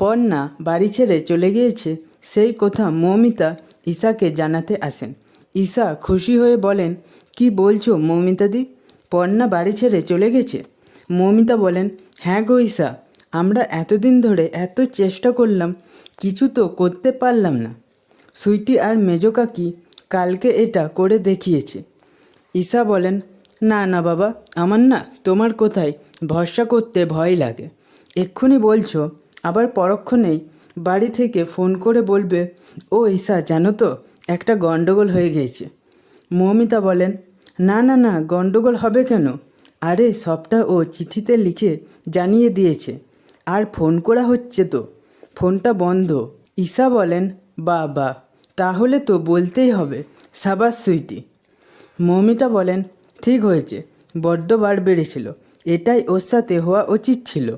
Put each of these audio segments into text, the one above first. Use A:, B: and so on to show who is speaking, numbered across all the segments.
A: পর্ণা বাড়ি ছেড়ে চলে গিয়েছে, সেই কথা মৌমিতা ঈশাকে জানাতে আসেন। ঈশা খুশি হয়ে বলেন, কি বলছো মৌমিতাদি পর্ণা বাড়ি ছেড়ে চলে গেছে? মৌমিতা বলেন হ্যাঁ গো ঈশা, আমরা এতদিন ধরে এত চেষ্টা করলাম, কিছু তো করতে পারলাম না। সুইটি আর মেজো কাকি কালকে এটা করে দেখিয়েছে। ঈশা বলেন, না না বাবা, আমার না তোমার কোথায় ভরসা করতে ভয় লাগে। এক্ষুনি বলছো আবার পরক্ষণেই বাড়ি থেকে ফোন করে বলবে, ও ঈশা, জানো তো, একটা গণ্ডগোল হয়ে গিয়েছে। মৌমিতা বলেন, না না না, গণ্ডগোল হবে কেন? আরে, সবটা ও চিঠিতে লিখে জানিয়ে দিয়েছে। আর ফোন করা হচ্ছে তো। ফোনটা বন্ধ। ঈশা বলেন বা বা তাহলে তো বলতেই হবে, সাবাস সুইটি। মৌমিতা বলেন, ঠিক হয়েছে, বড্ড বার বেড়েছিল। এটাই ওর সাথে হওয়া উচিত ছিল।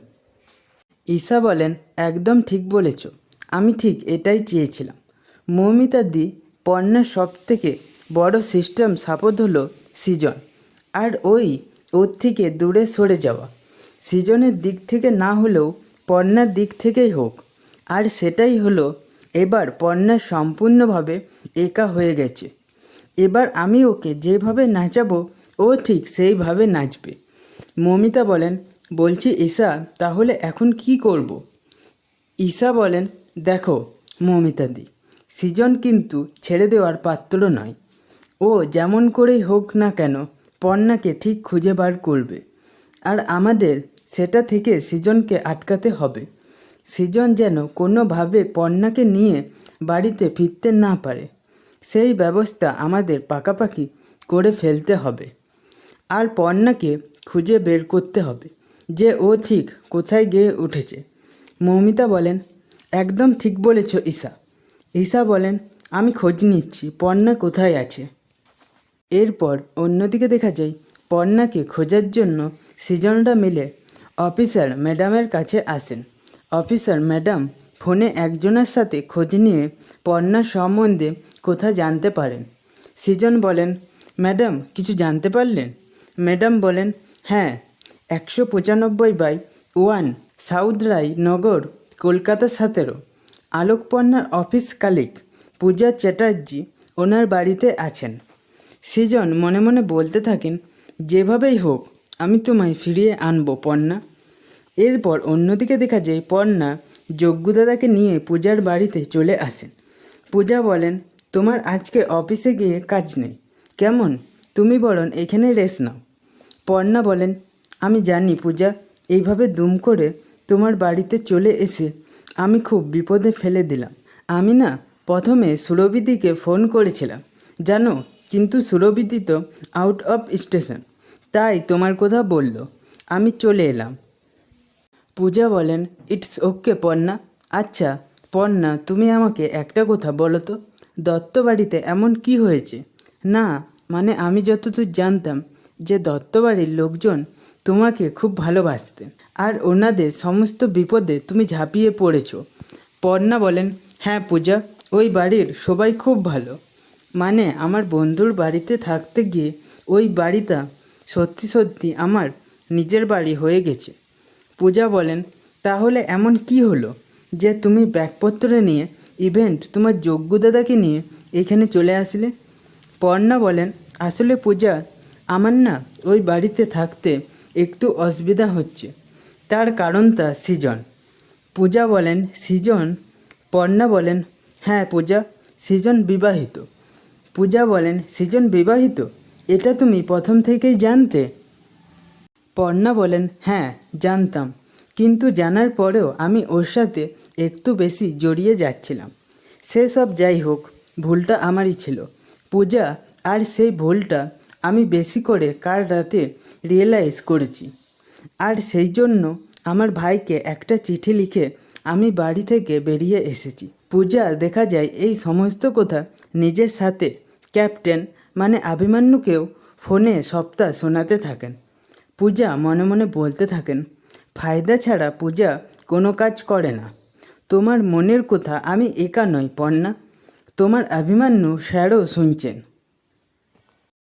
A: ঈশা বলেন, একদম ঠিক বলেছ। আমি ঠিক এটাই চেয়েছিলাম। মৌমিতা দি, পণ্যের সব থেকে বড় সিস্টেম সাপোর্ট হলো সৃজন। আর ওই, ওর থেকে দূরে সরে যাওয়া। সৃজনের দিক থেকে না হলেও পণ্যার দিক থেকেই হোক। আর সেটাই হলো, এবার পণ্যা সম্পূর্ণভাবে একা হয়ে গেছে। এবার আমি ওকে যেভাবে নাচাবো, ও ঠিক সেইভাবে নাচবে। মমিতা বলেন বলছি ঈশা তাহলে এখন কি করব। ঈশা বলেন, দেখো মমিতাদি সৃজন কিন্তু ছেড়ে দেওয়ার পাত্র নয়। ও যেমন করেই হোক না কেন পর্ণাকে ঠিক খুঁজে বার করবে। আর আমাদের সেটা থেকে সৃজনকে আটকাতে হবে। সৃজন যেন কোনোভাবে পর্ণাকে নিয়ে বাড়িতে ফিরতে না পারে, সেই ব্যবস্থা আমাদের পাকাপাকি করে ফেলতে হবে। আর পর্ণাকে খুঁজে বের করতে হবে। যে ও ঠিক কোথায় গিয়ে উঠেছে। মৌমিতা বলেন, একদম ঠিক বলেছ ঈশা। ঈশা বলেন, আমি খোঁজ নিচ্ছি, পর্ণা কোথায় আছে? এরপর অন্যদিকে দেখা যায়, পর্ণাকে খোঁজার জন্য সৃজনরা মিলে অফিসার ম্যাডামের কাছে আসেন। অফিসার ম্যাডাম ফোনে একজনের সাথে খোঁজ নিয়ে পর্ণা সম্বন্ধে কোথা জানতে পারেন। সৃজন বলেন, ম্যাডাম, কিছু জানতে পারলেন? ম্যাডাম বলেন হ্যাঁ একশো পঁচানব্বই by one south Rai Nagar, Kolkata সতেরো। আলোকপর্ণার অফিস কালিক পূজা চ্যাটার্জি ওনার বাড়িতে আছেন। সৃজন মনে মনে বলতে থাকেন, যেভাবেই হোক, আমি তোমায় ফিরিয়ে আনব, পর্ণা। এরপর অন্যদিকে দেখা যায়, পর্ণা যজ্ঞদাদাকে নিয়ে পূজার বাড়িতে চলে আসেন। পূজা বলেন, তোমার আজকে অফিসে গিয়ে কাজ নেই। কেমন? তুমি বরং এখানে রেস্ট নাও। পর্ণা বলেন আমি জানি পূজা, এইভাবে দুম করে তোমার বাড়িতে চলে এসে আমি খুব বিপদে ফেলে দিলাম। আমি না প্রথমে সুরবিদিকে ফোন করেছিলাম। জানো, কিন্তু সুরবিদি তো আউট অফ স্টেশন তাই তোমার কথা বলল। আমি চলে এলাম। পূজা বলেন ইটস ওকে পর্ণা আচ্ছা পর্ণা তুমি আমাকে একটা কথা বলো তো। দত্ত বাড়িতে এমন কি হয়েছে? না মানে আমি যতদূর জানতাম যে দত্ত বাড়ির লোকজন তোমাকে খুব ভালোবাসতেন। আর ওনাদের সমস্ত বিপদে তুমি ঝাঁপিয়ে পড়েছো। পর্ণা বলেন হ্যাঁ পূজা, ওই বাড়ির সবাই খুব ভালো। মানে আমার বন্ধুর বাড়িতে থাকতে গিয়ে ওই বাড়িটা সত্যি সত্যি আমার নিজের বাড়ি হয়ে গেছে। পূজা বলেন, তাহলে এমন কি হলো যে তুমি ব্যাগপত্র নিয়ে, ইভেন্ট তোমার যোগ্য দাদাকে নিয়ে এখানে চলে আসলে? পর্ণা বলেন, আসলে পূজা, আমার না ওই বাড়িতে থাকতে একটু অসুবিধা হচ্ছে। তার কারণটা সৃজন। পূজা বলেন, সৃজন পর্ণা বলেন হ্যাঁ পূজা, সৃজন বিবাহিত। পূজা বলেন, সৃজন বিবাহিত? এটা তুমি প্রথম থেকেই জানতে? পর্ণা বলেন হ্যাঁ জানতাম। কিন্তু জানার পরেও আমি ওর সাথে একটু বেশি জড়িয়ে যাচ্ছিলাম। সেসব যাই হোক, ভুলটা আমারই ছিল। পূজা, আর সেই ভুলটা আমি বেশি করে কাল রাতে রিয়েলাইজ করেছি। আর সেই জন্য আমার ভাইকে একটা চিঠি লিখে আমি বাড়ি থেকে বেরিয়ে এসেছি। পূজা, দেখা যায় এই সমস্ত কথা নিজের সাথে ক্যাপ্টেন মানে আভিমান্যুকেও ফোনে সপ্তাহ শোনাতে থাকেন। পূজা মনে মনে বলতে থাকেন, ফায়দা ছাড়া পূজা কোনো কাজ করে না। তোমার মনের কথা আমি একা নই পর্ণা তোমার অভিমান্যু স্যারও শুনছেন।